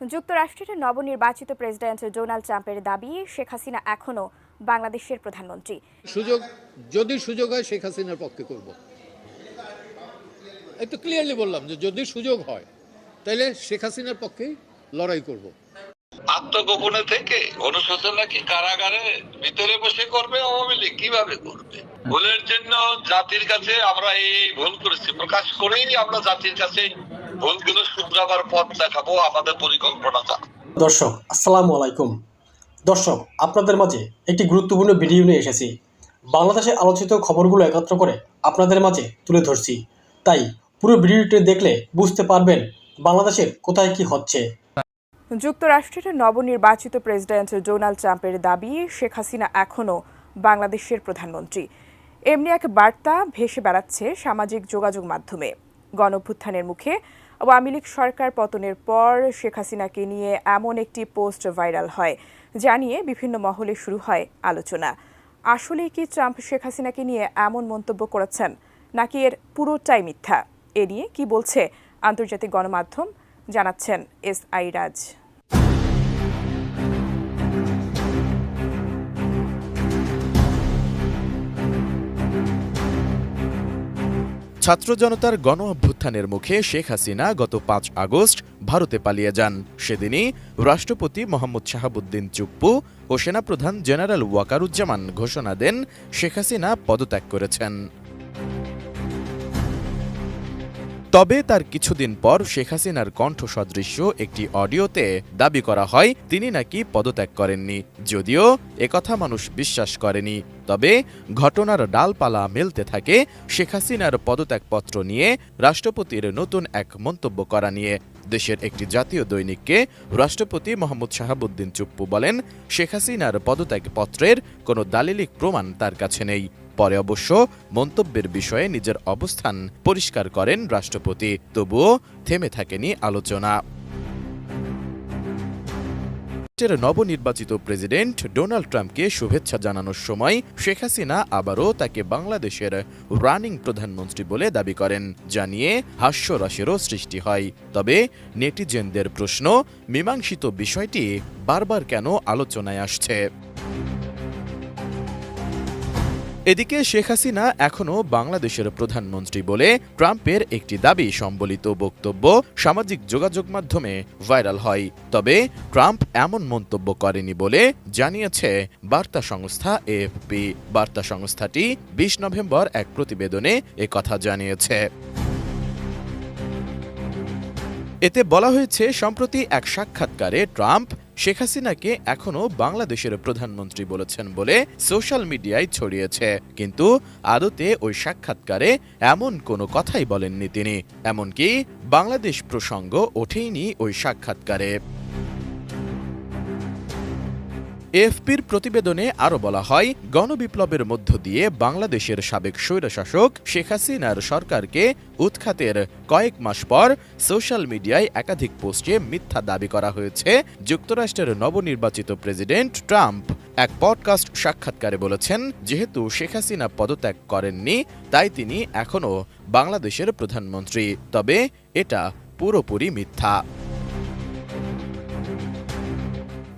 যুক্তরাষ্ট্রের নবনির্বাচিত president Donald ট্রাম্পের দাবি শেখ হাসিনা এখনও বাংলাদেশের প্রধানমন্ত্রী। সুযোগ যদি সুযোগ হয় শেখ হাসিনার পক্ষে করব। একটু ক্লিয়ারলি বললাম যে যদি সুযোগ হয় তাহলে শেখ হাসিনার পক্ষেই লড়াই করব। আত্মগোপনে থেকে অনুশোচনা কি কারাগারে ভিতরে বসে করবে আওয়ামী লীগ? কীভাবে করবে? ভুলের জন্য জাতির কাছে আমরা এই এই ভুল করেছি প্রকাশ করেই আমরা জাতির কাছে ভুলগুলো শুধরাবার পথ দেখাবো আমাদের পরিকল্পনাটা। দর্শক আসসালামু আলাইকুম। দর্শক আপনাদের মাঝে একটি গুরুত্বপূর্ণ ভিডিও নিয়ে এসেছি। বাংলাদেশে আলোচিত খবরগুলো একত্র করে আপনাদের মাঝে তুলে ধরছি। তাই পুরো ভিডিওটি দেখলে বুঝতে পারবেন বাংলাদেশের কোথায় কি হচ্ছে। যুক্তরাষ্ট্রের নবনির্বাচিত প্রেসিডেন্ট ডোনাল্ড ট্রাম্পের দাবি শেখ হাসিনা এখনও বাংলাদেশের প্রধানমন্ত্রী। এমনি এক বার্তা ভেসে বেড়াচ্ছে সামাজিক যোগাযোগ মাধ্যমে। গণভ্যুত্থানের মুখে আওয়ামী লীগ সরকার পতনের পর শেখ হাসিনাকে নিয়ে এমন একটি পোস্ট ভাইরাল হয়, যা নিয়ে বিভিন্ন মহলে শুরু হয় আলোচনা। আসলে কি ট্রাম্প শেখ হাসিনাকে নিয়ে এমন মন্তব্য করেছেন, নাকি এর পুরোটাই মিথ্যা? এ নিয়ে কি বলছে আন্তর্জাতিক গণমাধ্যম, জানাচ্ছেন এস আই রাজ। ছাত্র জনতার গণ অভ্যুত্থানের মুখে শেখ হাসিনা গত পাঁচ আগস্ট ভারতে পালিয়ে যান। সেদিনই রাষ্ট্রপতি মোহাম্মদ শাহাবুদ্দিন চুপ্পু ও সেনাপ্রধান জেনারেল ওয়াকারুজ্জামান ঘোষণা দেন শেখ হাসিনা পদত্যাগ করেছেন। তবে তার কিছুদিন পর শেখ হাসিনার কণ্ঠ সদৃশ্য একটি অডিওতে দাবি করা হয়, তিনি নাকি পদত্যাগ করেননি। যদিও একথা মানুষ বিশ্বাস করেনি। তবে ঘটনার ডালপালা মেলতে থাকে শেখ হাসিনার পদত্যাগপত্র নিয়ে রাষ্ট্রপতির নতুন এক মন্তব্য করা নিয়ে। দেশের একটি জাতীয় দৈনিককে রাষ্ট্রপতি মোহাম্মদ শাহাবুদ্দিন চুপ্পু বলেন, শেখ হাসিনার পদত্যাগপত্রের কোনো দালিলিক প্রমাণ তার কাছে নেই। পরে অবশ্য মন্তব্যের বিষয়ে নিজের অবস্থান পরিষ্কার করেন রাষ্ট্রপতি। তবুও থেমে থাকেনি আলোচনা। নবনির্বাচিত প্রেসিডেন্ট ডোনাল্ড ট্রাম্পকে শুভেচ্ছা জানানোর সময় শেখ হাসিনা আবারও তাকে বাংলাদেশের রানিং প্রধানমন্ত্রী বলে দাবি করেন জানিয়ে হাস্যরসেরও সৃষ্টি হয়। তবে নেটিজেনদের প্রশ্ন, মীমাংসিত বিষয়টি বারবার কেন আলোচনায় আসছে? এদিকে শেখ হাসিনা এখনও বাংলাদেশের প্রধানমন্ত্রী বলে ট্রাম্পের একটি দাবি সম্বলিত বক্তব্য সামাজিক যোগাযোগ মাধ্যমে ভাইরাল হয়। তবে ট্রাম্প এমন মন্তব্য করেনি বলে জানিয়েছে বার্তা সংস্থা এএফপি। বার্তা সংস্থাটি বিশ নভেম্বর এক প্রতিবেদনে কথা জানিয়েছে। এতে বলা হয়েছে, সম্প্রতি এক সাক্ষাৎকারে ট্রাম্প শেখ হাসিনাকে এখনও বাংলাদেশের প্রধানমন্ত্রী বলেছেন বলে সোশ্যাল মিডিয়ায় ছড়িয়েছে। কিন্তু আদতে ওই সাক্ষাৎকারে এমন কোনো কথাই বলেননি তিনি। এমনকি বাংলাদেশ প্রসঙ্গ ওঠেইনি ওই সাক্ষাৎকারে। এফপির প্রতিবেদনে আরও বলা হয়, গণবিপ্লবের মধ্য দিয়ে বাংলাদেশের সাবেক স্বৈরশাসক শেখ হাসিনার সরকারকে উৎখাতের কয়েক মাস পর সোশ্যাল মিডিয়ায় একাধিক পোস্টে মিথ্যা দাবি করা হয়েছে, যুক্তরাষ্ট্রের নবনির্বাচিত প্রেসিডেন্ট ট্রাম্প। এক পডকাস্ট সাক্ষাৎকারে বলেছেন, যেহেতু শেখ হাসিনা পদত্যাগ করেননি, তাই তিনি এখনও বাংলাদেশের প্রধানমন্ত্রী। তবে এটা পুরোপুরি মিথ্যা।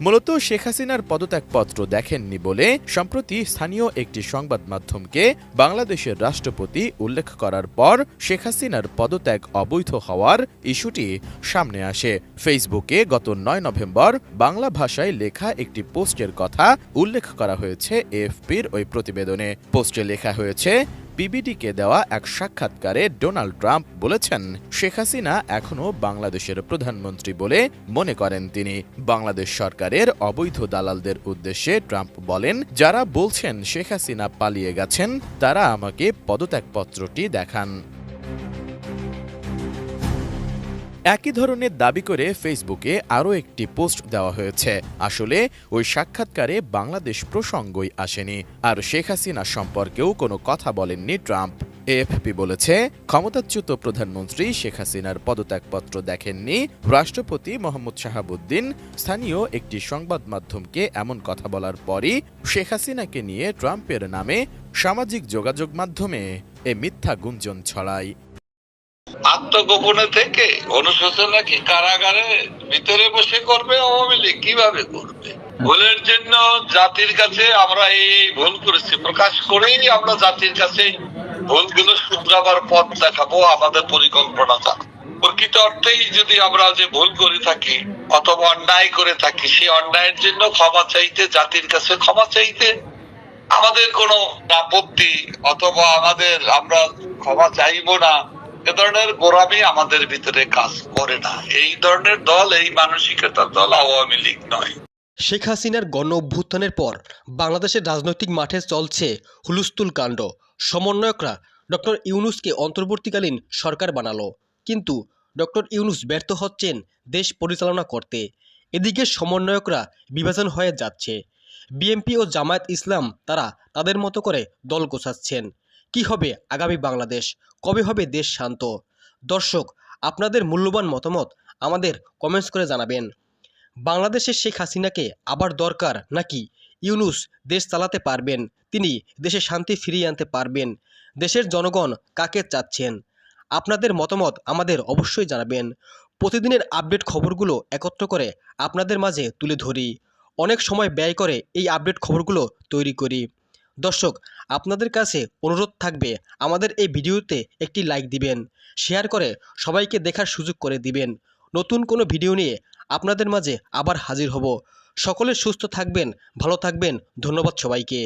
মূলত শেখ হাসিনার পদত্যাগপত্র দেখেননি বলে সম্প্রতি স্থানীয় একটি সংবাদ মাধ্যমকে বাংলাদেশের রাষ্ট্রপতি উল্লেখ করার পর শেখ হাসিনার পদত্যাগ অবৈধ হওয়ার ইস্যুটি সামনে আসে। ফেসবুকে গত নয় নভেম্বর বাংলা ভাষায় লেখা একটি পোস্টের কথা উল্লেখ করা হয়েছে এএফপির ওই প্রতিবেদনে। পোস্টে লেখা হয়েছে বিবিডিকে দেওয়া এক সাক্ষাৎকারে ডোনাল্ড ট্রাম্প বলেছেন, শেখ হাসিনা এখনও বাংলাদেশের প্রধানমন্ত্রী বলে মনে করেন তিনি। বাংলাদেশ সরকারের অবৈধ দালালদের উদ্দেশ্যে ট্রাম্প বলেন, যারা বলছেন শেখ হাসিনা পালিয়ে গেছেন, তারা আমাকে পদত্যাগপত্রটি দেখান। একই ধরনের দাবি করে ফেসবুকে আরও একটি পোস্ট দেওয়া হয়েছে। আসলে, ওই সাক্ষাৎকারে বাংলাদেশ প্রসঙ্গই আসেনি। আর শেখ হাসিনা সম্পর্কেও কোনো কথা বলেননি ট্রাম্প। এএফপি বলেছে, ক্ষমতাচ্যুত প্রধানমন্ত্রী শেখ হাসিনার পদত্যাগপত্র দেখেননি। রাষ্ট্রপতি মোহাম্মদ শাহাবুদ্দিন স্থানীয় একটি সংবাদ মাধ্যমকে এমন কথা বলার পরই শেখ হাসিনাকে নিয়ে ট্রাম্পের নামে সামাজিক যোগাযোগ মাধ্যমে এ মিথ্যা গুঞ্জন ছড়ায়। আত্মগোপনে থেকে অনুশোচনা কারাগারে ভিতরে বসে করবে আওয়ামী লীগ? কীভাবে করবে? ভুলের জন্য জাতির কাছে আমরা এই ভুল করেছি। প্রকাশ করেই আমরা জাতির কাছে ভুলগুলো শুধরাবার পথ দেখাবো, আমাদের পরিকল্পনা প্রকৃত অর্থেই যদি আমরা যে ভুল করে থাকি অথবা অন্যায় করে থাকি, সেই অন্যায়ের জন্য ক্ষমা চাইতে, জাতির কাছে ক্ষমা চাইতে আমাদের কোনো আপত্তি অথবা আমাদের আমরা ক্ষমা চাইব না এ ধরনের গোড়ামি আমাদের ভিতরে কাজ করে না। এই ধরনের দল, এই মানসিকতার দল আওয়ামী লীগ নয়। শেখ হাসিনার গণ অভ্যুত্থানের পর বাংলাদেশের রাজনৈতিক মাঠে চলছে হুলুস্থুল কাণ্ড। সমন্বয়করা ডক্টর ইউনুসকে অন্তর্বর্তীকালীন সরকার বানালো। কিন্তু ডক্টর ইউনুস ব্যর্থ হচ্ছেন দেশ পরিচালনা করতে। এদিকে সমন্বয়করা বিভাজন হয়ে যাচ্ছে। বিএনপি ও জামায়াত ইসলাম তারা তাদের মতো করে দল গোছাচ্ছেন। কি হবে আগামী বাংলাদেশ? কবে হবে দেশ শান্ত? দর্শক, আপনাদের মূল্যবান মতামত আমাদের কমেন্টস করে জানাবেন। বাংলাদেশের শেখ হাসিনাকে আবার দরকার নাকি ইউনুস দেশ চালাতে পারবেন? তিনি দেশে শান্তি ফিরিয়ে আনতে পারবেন। দেশের জনগণ কাকে চাচ্ছেন? আপনাদের মতামত আমাদের অবশ্যই জানাবেন। প্রতিদিনের আপডেট খবরগুলো একত্র করে আপনাদের মাঝে তুলে ধরি। অনেক সময় ব্যয় করে এই আপডেট খবরগুলো তৈরি করি। দর্শক, আপনাদের কাছে অনুরোধ থাকবে আমাদের এই ভিডিওতে একটি লাইক দিবেন শেয়ার করে সবাইকে দেখার সুযোগ করে দিবেন। নতুন কোনো ভিডিও নিয়ে আপনাদের মাঝে আবার হাজির হব। সকলে সুস্থ থাকবেন, ভালো থাকবেন, ধন্যবাদ সবাইকে।